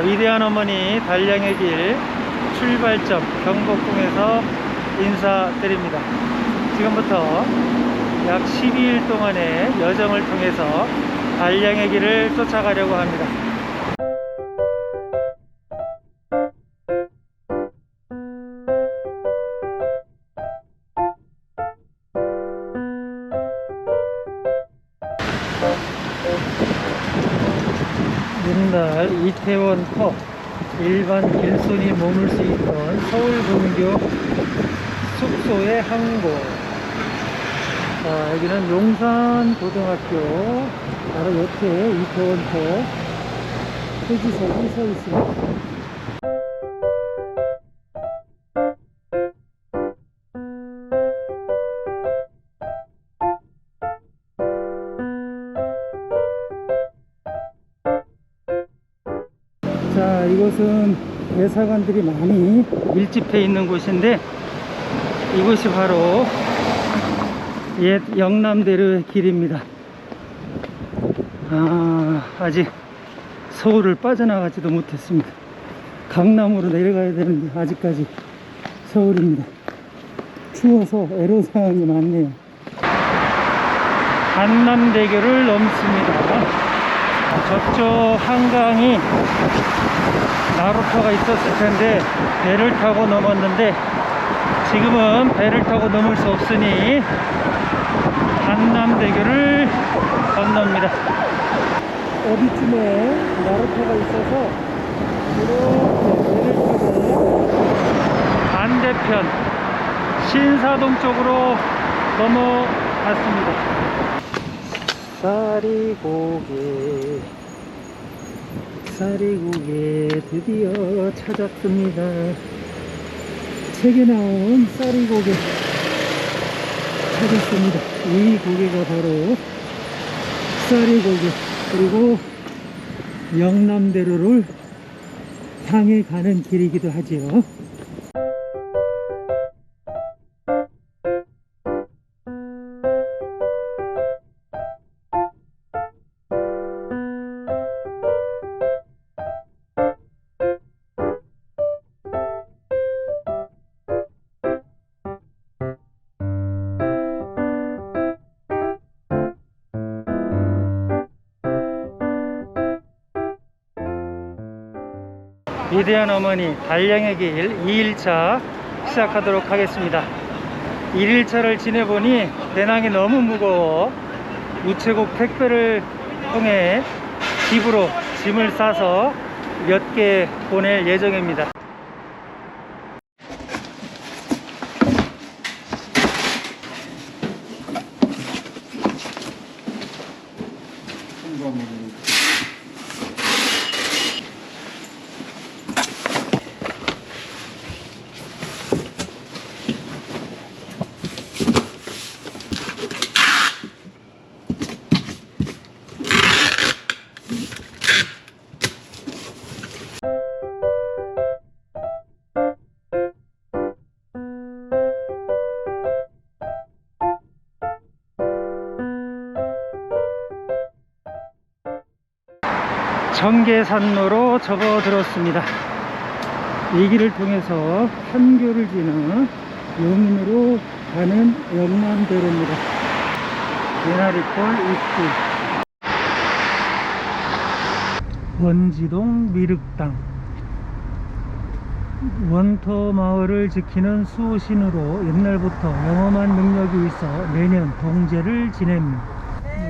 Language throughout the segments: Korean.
자, 위대한 어머니 달량의 길 출발점 경복궁에서 인사드립니다. 지금부터 약 12일 동안의 여정을 통해서 달량의 길을 쫓아가려고 합니다. 옛날 이태원 컵 일반 길손이 머물 수 있던 서울근교 숙소의 한 곳. 자, 여기는 용산고등학교 바로 옆에 이태원 컵 표지석이 서 있습니다. 이곳은 대사관들이 많이 밀집해 있는 곳인데 이곳이 바로 옛 영남대로의 길입니다. 아, 아직 서울을 빠져나가지도 못했습니다. 강남으로 내려가야 되는데 아직까지 서울입니다. 추워서 애로사항이 많네요. 한남대교를 넘습니다. 저쪽 한강이 나루터가 있었을 텐데 배를 타고 넘었는데 지금은 배를 타고 넘을 수 없으니 한남대교를 건넙니다. 어디쯤에 나루터가 있어서 이렇게 배를 타고 반대편 신사동 쪽으로 넘어갔습니다. 쌀이고개 쌀이고개 드디어 찾았습니다. 책에 나온 쌀이고개 찾았습니다. 이 고개가 바로 쌀이고개 그리고 영남대로를 향해 가는 길이기도 하지요. 위대한 어머니 달량의 길 2일차 시작하도록 하겠습니다. 1일차를 지내보니 배낭이 너무 무거워 우체국 택배를 통해 집으로 짐을 싸서 몇 개 보낼 예정입니다. 청계산로로 접어들었습니다. 이 길을 통해서 판교를 지나 용인으로 가는 영남대로입니다. 개나리골 입구 원지동 미륵당. 원터 마을을 지키는 수호신으로 옛날부터 영험한 능력이 있어 매년 동제를 지냅니다.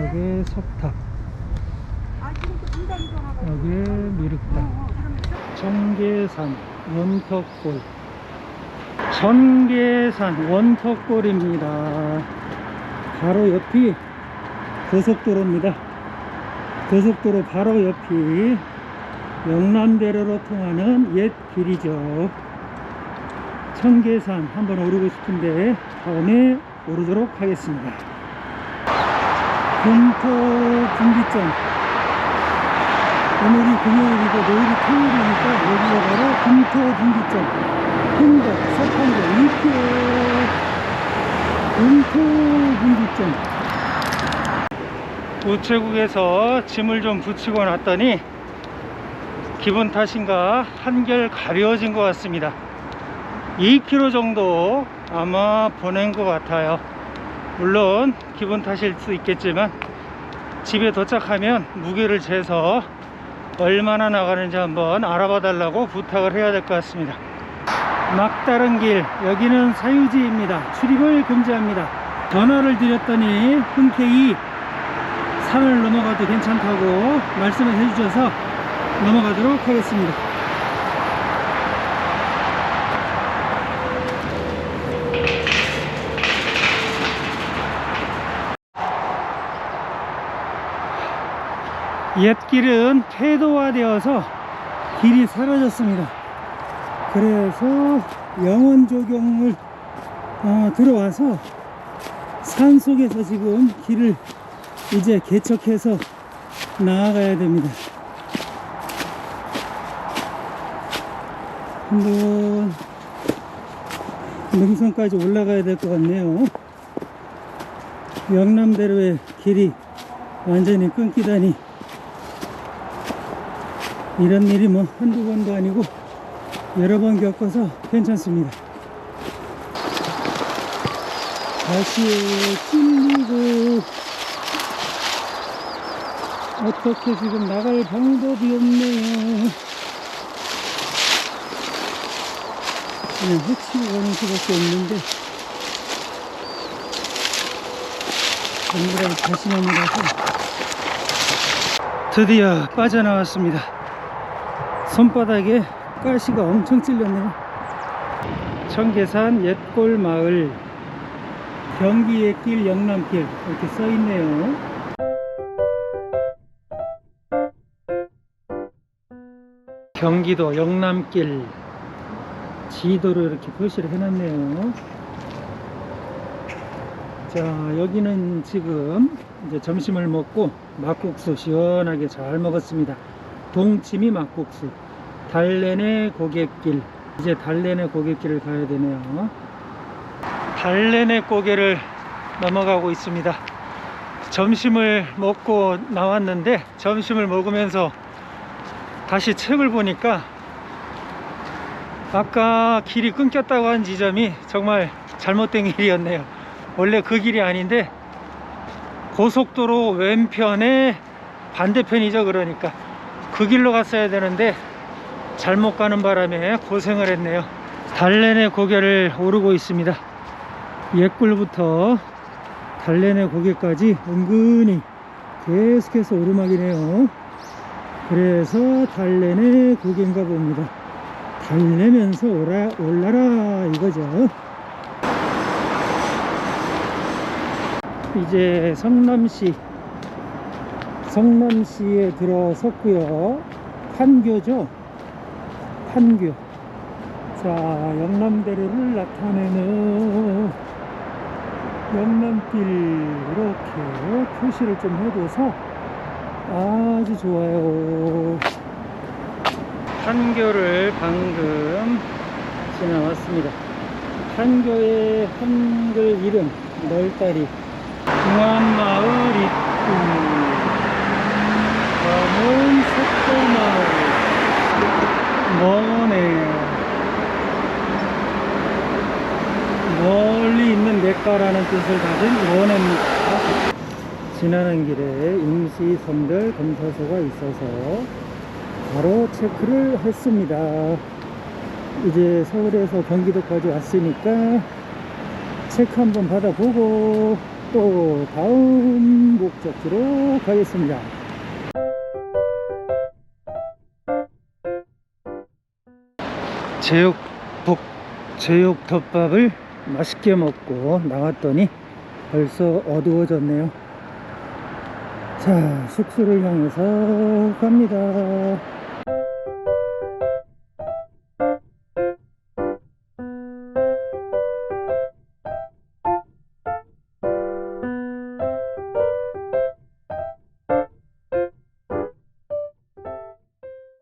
여기 석탑. 여기 미륵당. 청계산 원턱골. 청계산 원턱골입니다. 바로 옆이 고속도로입니다 고속도로 바로 옆이 영남대로로 통하는 옛 길이죠. 청계산 한번 오르고 싶은데 다음에 오르도록 하겠습니다. 금토 분기점. 오늘이 금요일이고 내일이 토요일이니까 여기가 바로 금토 분기점. 흥덕, 서탄도, 이표 금토 분기점 우체국에서 짐을 좀 붙이고 놨더니 기분 탓인가 한결 가벼워진 것 같습니다. 2km 정도 아마 보낸 것 같아요. 물론 기분 탓일 수 있겠지만 집에 도착하면 무게를 재서 얼마나 나가는지 한번 알아봐 달라고 부탁을 해야 될 것 같습니다. 막다른 길 여기는 사유지입니다. 출입을 금지합니다. 전화를 드렸더니 흔쾌히 산을 넘어가도 괜찮다고 말씀을 해주셔서 넘어가도록 하겠습니다 옛길은 폐도화 되어서 길이 사라졌습니다. 그래서 영원 조경을 어, 들어와서 산 속에서 지금 길을 이제 개척해서 나아가야 됩니다. 한번 능선까지 올라가야 될 것 같네요. 영남대로의 길이 완전히 끊기다니 이런 일이 뭐 한두 번도 아니고 여러 번 겪어서 괜찮습니다. 다시 찔리고 어떻게 지금 나갈 방법이 없네요. 그냥 해치고 가는 수밖에 없는데 전부 다 자신감이라서 드디어 빠져나왔습니다. 손바닥에 가시가 엄청 찔렸네요. 청계산 옛골 마을 경기 옛길 영남길 이렇게 써 있네요. 경기도 영남길 지도로 이렇게 표시를 해놨네요. 자, 여기는 지금 이제 점심을 먹고 막국수 시원하게 잘 먹었습니다. 동치미 막국수. 달래내 고갯길. 이제 달래내 고갯길을 가야 되네요. 달래내 고개를 넘어가고 있습니다. 점심을 먹고 나왔는데 점심을 먹으면서 다시 책을 보니까 아까 길이 끊겼다고 한 지점이 정말 잘못된 길이었네요. 원래 그 길이 아닌데 고속도로 왼편에 반대편이죠. 그러니까 그 길로 갔어야 되는데 잘못 가는 바람에 고생을 했네요. 달래내 고개를 오르고 있습니다. 옛굴부터 달래내 고개까지 은근히 계속해서 오르막이네요. 그래서 달래내 고개인가 봅니다. 달래면서 오라, 올라라 이거죠. 이제 성남시 성남시에 들어섰고요. 판교죠. 판교. 자, 영남대로를 나타내는 영남길 이렇게 표시를 좀 해둬서 아주 좋아요. 판교를 방금 지나왔습니다. 판교의 한글 이름 널다리 중안마을 입구 다음은 석도마을 머네 멀리 있는 냇가라는 뜻을 가진 원해입니다 지나는 길에 임시 선별 검사소가 있어서 바로 체크를 했습니다 이제 서울에서 경기도까지 왔으니까 체크 한번 받아보고 또 다음 목적지로 가겠습니다. 제육 복 제육 덮밥을 맛있게 먹고 나왔더니 벌써 어두워졌네요. 자, 숙소를 향해서 갑니다.